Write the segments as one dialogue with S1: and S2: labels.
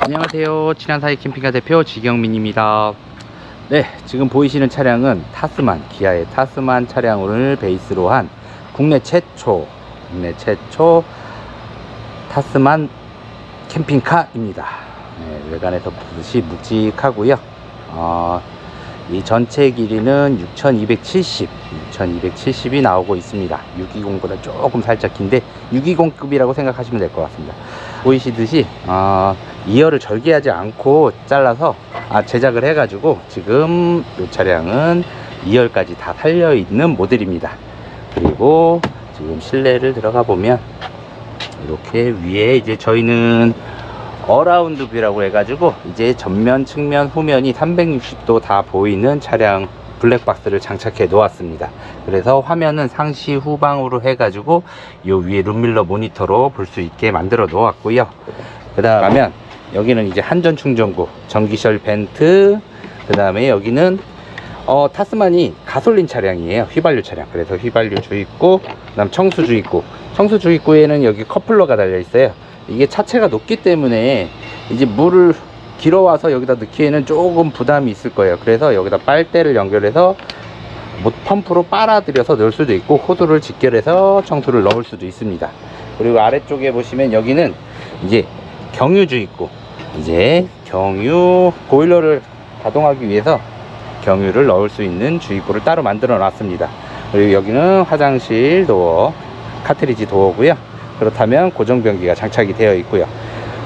S1: 안녕하세요. 친한사이 캠핑카 대표 지경민입니다. 네, 지금 보이시는 차량은 타스만, 기아의 타스만 차량을 베이스로 한 국내 최초, 국내 최초 타스만 캠핑카입니다. 네, 외관에서 보듯이 묵직하고요. 어, 이 전체 길이는 6270, 6270이 나오고 있습니다. 620보다 조금 살짝 긴데 620급이라고 생각하시면 될 것 같습니다. 보이시듯이 어, 2열을 절개하지 않고 잘라서 아, 제작을 해가지고 지금 이 차량은 2열까지 다 달려 있는 모델입니다. 그리고 지금 실내를 들어가 보면 이렇게 위에 이제 저희는 어라운드 뷰라고 해가지고 이제 전면, 측면, 후면이 360도 다 보이는 차량 블랙박스를 장착해 놓았습니다. 그래서 화면은 상시 후방으로 해가지고 이 위에 룸밀러 모니터로 볼 수 있게 만들어 놓았고요. 그 다음 가면 여기는 이제 한전 충전구, 전기셜 벤트, 그 다음에 여기는 어, 타스만이 가솔린 차량이에요. 휘발유 차량. 그래서 휘발유 주입구, 그 다음 청수 주입구. 청수 주입구에는 여기 커플러가 달려 있어요. 이게 차체가 높기 때문에 이제 물을 길어와서 여기다 넣기에는 조금 부담이 있을 거예요. 그래서 여기다 빨대를 연결해서 못 펌프로 빨아들여서 넣을 수도 있고 호두를 직결해서 청소를 넣을 수도 있습니다. 그리고 아래쪽에 보시면 여기는 이제 경유주 있고 이제 경유 보일러를 가동하기 위해서 경유를 넣을 수 있는 주입구를 따로 만들어 놨습니다. 그리고 여기는 화장실 도어, 카트리지 도어고요. 그렇다면 고정변기가 장착이 되어 있고요.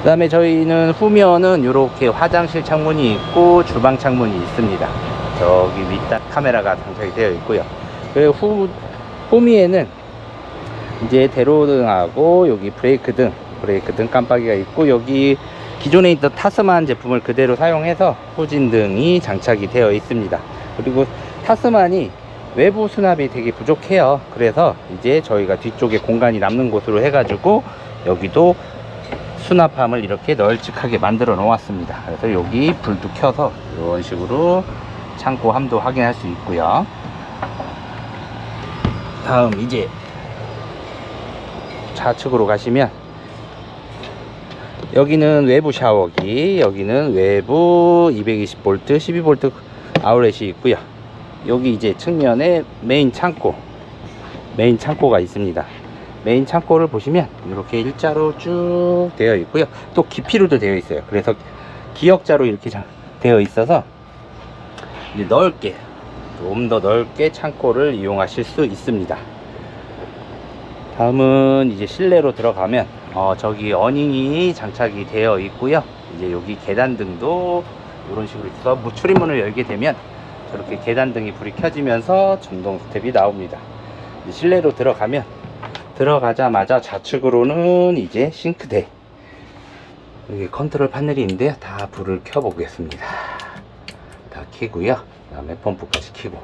S1: 그 다음에 저희는 후면은 이렇게 화장실 창문이 있고 주방 창문이 있습니다. 저기 윗단 카메라가 장착이 되어 있고요. 그리고 후, 후미에는 이제 대로등하고 여기 브레이크 등, 브레이크 등 깜빡이가 있고 여기 기존에 있던 타스만 제품을 그대로 사용해서 후진등이 장착이 되어 있습니다. 그리고 타스만이 외부 수납이 되게 부족해요. 그래서 이제 저희가 뒤쪽에 공간이 남는 곳으로 해가지고 여기도 수납함을 이렇게 널찍하게 만들어 놓았습니다. 그래서 여기 불도 켜서 이런 식으로 창고 함도 확인할 수 있고요. 다음 이제 좌측으로 가시면 여기는 외부 샤워기, 여기는 외부 220V, 12V 아울렛이 있고요. 여기 이제 측면에 메인 창고, 메인 창고가 있습니다. 메인 창고를 보시면 이렇게 일자로 쭉 되어 있고요. 또 깊이로도 되어 있어요. 그래서 기역자로 이렇게 자- 되어 있어서 이제 넓게, 좀 더 넓게 창고를 이용하실 수 있습니다. 다음은 이제 실내로 들어가면 어, 저기 어닝이 장착이 되어 있고요. 이제 여기 계단 등도 이런 식으로 있어서 뭐 출입문을 열게 되면 저렇게 계단 등이 불이 켜지면서 전동 스텝이 나옵니다. 실내로 들어가면 들어가자마자 좌측으로는 이제 싱크대 여기 컨트롤 있는데요. 다 불을 켜 보겠습니다. 다 켜고요. 그 다음에 펌프까지 켜고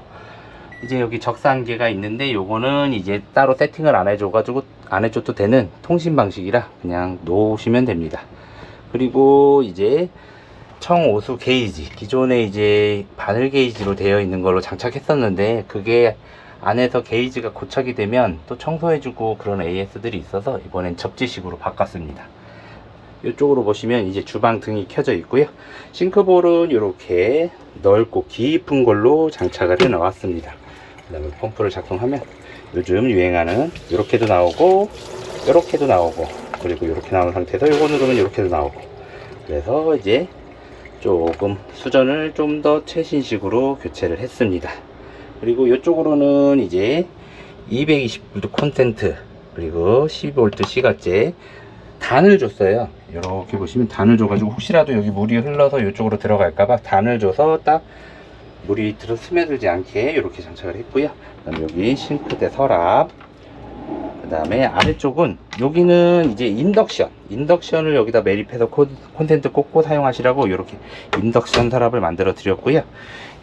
S1: 이제 여기 적상기가 있는데 요거는 이제 따로 세팅을 안 해줘 가지고 안 해줘도 되는 통신 방식이라 그냥 놓으시면 됩니다. 그리고 이제 청오수 게이지 기존에 이제 바늘 게이지로 되어 있는 걸로 장착했었는데 그게 안에서 게이지가 고착이 되면 또 청소해주고 그런 AS들이 있어서 이번엔 접지식으로 바꿨습니다. 이쪽으로 보시면 이제 주방 등이 켜져 있고요. 싱크볼은 이렇게 넓고 깊은 걸로 장착을 해 나왔습니다. 그 다음에 펌프를 작동하면 요즘 유행하는 이렇게도 나오고 이렇게도 나오고 그리고 이렇게 나온 상태에서 요거 누르면 이렇게도 나오고 그래서 이제 조금 수전을 좀 더 최신식으로 교체를 했습니다. 그리고 이쪽으로는 이제 220V 콘센트 그리고 12V 시가제 단을 줬어요. 이렇게 보시면 단을 줘가지고 혹시라도 여기 물이 흘러서 이쪽으로 들어갈까봐 단을 줘서 딱 물이 들어 스며들지 않게 이렇게 장착을 했고요. 그다음 여기 싱크대 서랍. 그 다음에 아래쪽은 여기는 이제 인덕션. 인덕션을 여기다 매립해서 콘- 콘텐트 꽂고 사용하시라고 이렇게 인덕션 서랍을 만들어 드렸고요.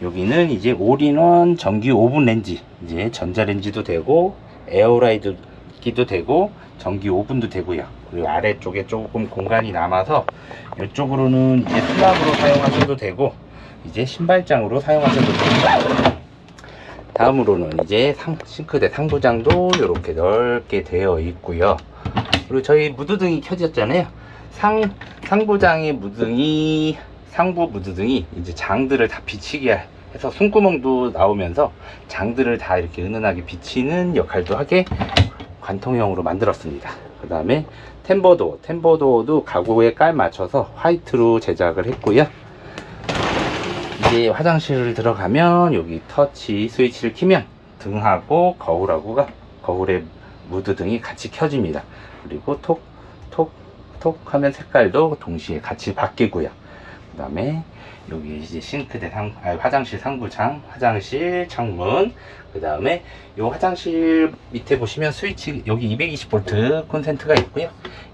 S1: 여기는 이제 올인원 전기 오븐 렌지 이제 전자레인지도 되고 에어라이드기도 되고 전기 오븐도 되고요. 그리고 아래쪽에 조금 공간이 남아서 이쪽으로는 이제 수납으로 사용하셔도 되고 이제 신발장으로 사용하셔도 됩니다 다음으로는 이제 상- 싱크대 상부장도 이렇게 넓게 되어 있고요. 그리고 저희 무드등이 켜졌잖아요. 상 상부장의 무등이 상부 무드등이 이제 장들을 다 비치게 해서 손구멍도 나오면서 장들을 다 이렇게 은은하게 비치는 역할도 하게 관통형으로 만들었습니다. 그 다음에 템버도 템버도도 가구에 깔 맞춰서 화이트로 제작을 했고요. 이제 화장실을 들어가면 여기 터치 스위치를 키면 등하고 거울하고가 거울에 무드 등이 같이 켜집니다. 그리고 톡, 톡, 톡 하면 색깔도 동시에 같이 바뀌고요. 그 다음에 여기 이제 싱크대 상, 아, 화장실 상부장, 화장실 창문, 그 다음에 이 화장실 밑에 보시면 스위치, 여기 220V 콘센트가 있고요.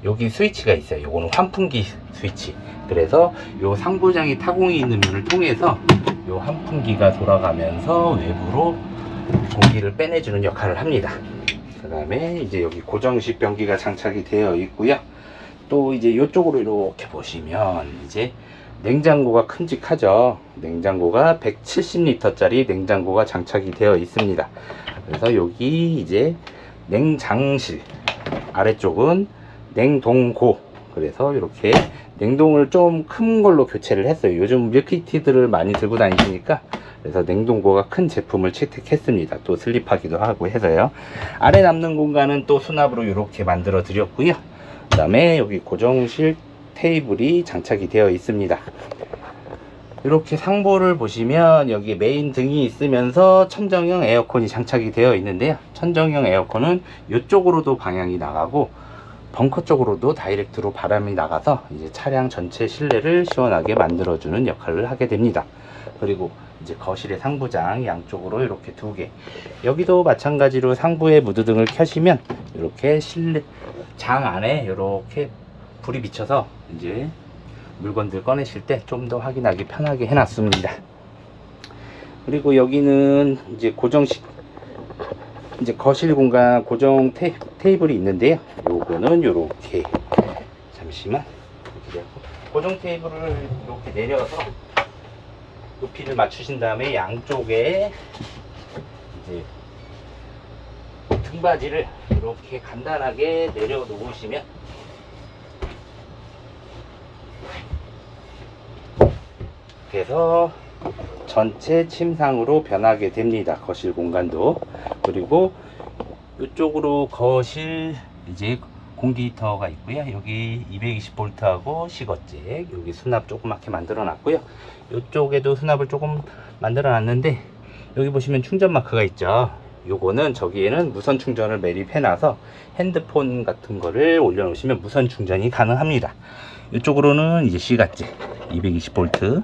S1: 여기 스위치가 있어요. 요거는 환풍기 스위치. 그래서 요 상부장이 타공이 있는 면을 통해서 요 환풍기가 돌아가면서 외부로 공기를 빼내주는 역할을 합니다. 그 다음에 이제 여기 고정식 변기가 장착이 되어 있고요. 또 이제 이쪽으로 이렇게 보시면 이제 냉장고가 큼직하죠. 냉장고가 170리터 짜리 냉장고가 장착이 되어 있습니다. 그래서 여기 이제 냉장실 아래쪽은 냉동고 그래서 이렇게 냉동을 좀 큰 걸로 교체를 했어요. 요즘 밀키티들을 많이 들고 다니시니까 그래서 냉동고가 큰 제품을 채택했습니다. 또 슬립하기도 하고 해서요. 아래 남는 공간은 또 수납으로 이렇게 만들어 드렸고요. 그 다음에 여기 고정실 테이블이 장착이 되어 있습니다. 이렇게 상부를 보시면 여기 메인 등이 있으면서 천정형 에어컨이 장착이 되어 있는데요. 천정형 에어컨은 이쪽으로도 방향이 나가고 벙커 쪽으로도 다이렉트로 바람이 나가서 이제 차량 전체 실내를 시원하게 만들어주는 역할을 하게 됩니다. 그리고 이제 거실의 상부장 양쪽으로 이렇게 두 개. 여기도 마찬가지로 상부에 무드등을 켜시면 이렇게 실내 장 안에 이렇게 불이 비쳐서 이제 물건들 꺼내실 때 좀 더 확인하기 편하게 해놨습니다. 그리고 여기는 이제 고정식 이제 거실 공간 고정 테이, 테이블이 있는데요. 요거는 요렇게 잠시만 고정 테이블을 이렇게 내려서 높이를 맞추신 다음에 양쪽에 이제 등받이를 이렇게 간단하게 내려 놓으시면 그래서 전체 침상으로 변하게 됩니다. 거실 공간도. 그리고 이쪽으로 거실 이제 공기 히터가 있고요. 여기 220V하고 시거잭 여기 수납 조그맣게 만들어 놨고요. 이쪽에도 수납을 조금 만들어 놨는데 여기 보시면 충전 마크가 있죠. 요거는 저기에는 무선 충전을 매립해 놔서 핸드폰 같은 거를 올려 놓으시면 무선 충전이 가능합니다. 이쪽으로는 이제 시가잭 220V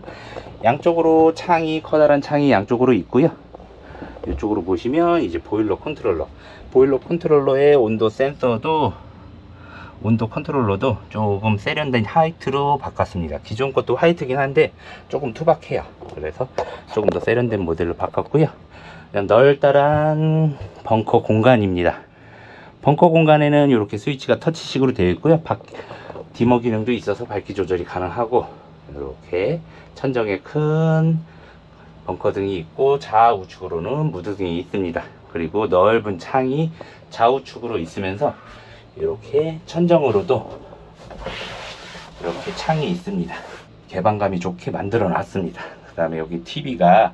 S1: 양쪽으로 창이 커다란 창이 양쪽으로 있고요. 이쪽으로 보시면 이제 보일러 컨트롤러 보일러 컨트롤러의 온도 센서도 온도 컨트롤러도 조금 세련된 화이트로 바꿨습니다. 기존 것도 화이트긴 한데 조금 투박해요. 그래서 조금 더 세련된 모델로 바꿨고요. 널따란 벙커 공간입니다. 벙커 공간에는 이렇게 스위치가 터치식으로 되어 있고요. 밖, 디머 기능도 있어서 밝기 조절이 가능하고 이렇게 천정에 큰 벙커 등이 있고 좌우측으로는 무드 등이 있습니다. 그리고 넓은 창이 좌우측으로 있으면서 이렇게 천정으로도 이렇게 창이 있습니다. 개방감이 좋게 만들어 놨습니다. 그 다음에 여기 TV가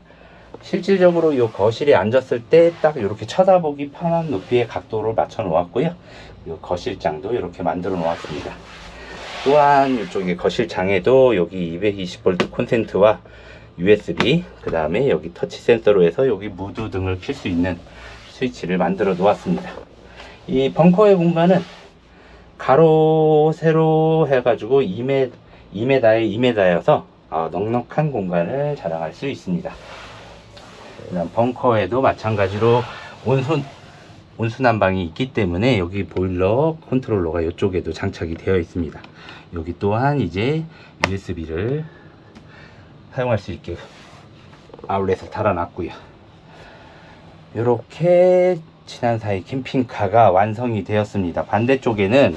S1: 실질적으로 이 거실에 앉았을 때 딱 이렇게 쳐다보기 편한 높이의 각도를 맞춰 놓았고요. 이 거실장도 이렇게 만들어 놓았습니다. 또한 이쪽에 거실장에도 여기 220V 콘센트와 USB 그 다음에 여기 터치 센서로 해서 여기 무드 등을 킬 수 있는 스위치를 만들어 놓았습니다. 이 벙커의 공간은 가로 세로 해가지고 2m, 2m에 2m여서 어, 넉넉한 공간을 자랑할 수 있습니다. 벙커에도 마찬가지로 온순 온수난방이 있기 때문에 여기 보일러 컨트롤러가 이쪽에도 장착이 되어 있습니다. 여기 또한 이제 USB를 사용할 수 있게 아울렛을 달아놨고요. 이렇게 지난 사이 캠핑카가 완성이 되었습니다. 반대쪽에는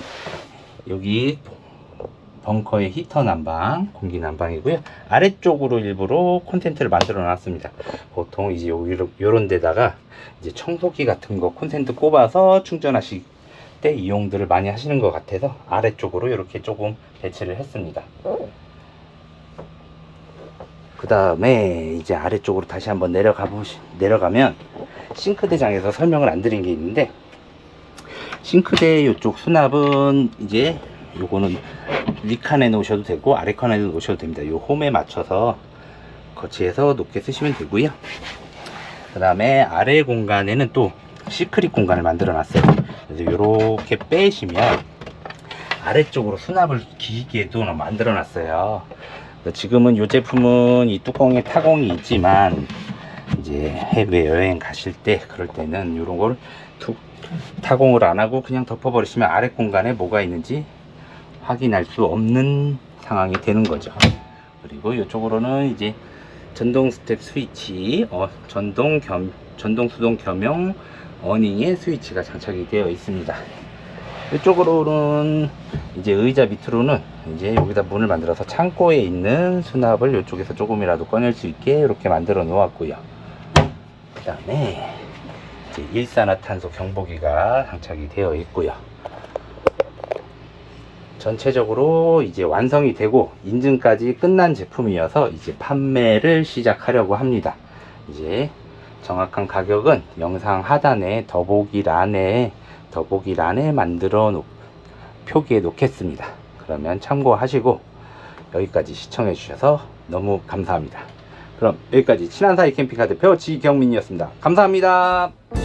S1: 여기 벙커의 히터 난방, 공기 난방이고요. 아래쪽으로 일부러 콘센트를 만들어 놨습니다. 보통 이제 요, 요런 데다가 이제 청소기 같은 거 콘센트 꼽아서 충전하시, 때 이용들을 많이 하시는 것 같아서 아래쪽으로 이렇게 조금 배치를 했습니다. 그 다음에 이제 아래쪽으로 다시 한번 내려가 보시, 내려가면 싱크대장에서 설명을 안 드린 게 있는데 싱크대 이쪽 수납은 이제 요거는 위칸에 놓으셔도 되고 아래 칸에 놓으셔도 됩니다. 요 홈에 맞춰서 거치해서 높게 쓰시면 되고요. 그 다음에 아래 공간에는 또 시크릿 공간을 만들어 놨어요. 그래서 이렇게 빼시면 아래쪽으로 수납을 기기에도 만들어 놨어요. 지금은 이 제품은 이 뚜껑에 타공이 있지만 이제 해외 여행 가실 때 그럴 때는 이런 걸 툭 타공을 안 하고 그냥 덮어 버리시면 아래 공간에 뭐가 있는지 확인할 수 없는 상황이 되는 거죠. 그리고 이쪽으로는 이제 전동 스텝 스위치, 어, 전동 겸, 전동 수동 겸용 어닝의 스위치가 장착이 되어 있습니다. 이쪽으로는 이제 의자 밑으로는 이제 여기다 문을 만들어서 창고에 있는 수납을 이쪽에서 조금이라도 꺼낼 수 있게 이렇게 만들어 놓았고요. 그 다음에 이제 일산화탄소 경보기가 장착이 되어 있고요. 전체적으로 이제 완성이 되고 인증까지 끝난 제품이어서 이제 판매를 시작하려고 합니다. 이제 정확한 가격은 영상 하단에 더보기란에 더보기란에 만들어 놓 표기해 놓겠습니다. 그러면 참고하시고 여기까지 시청해 주셔서 너무 감사합니다. 그럼 여기까지 친한 사이 캠핑카 대표 지경민이었습니다. 감사합니다.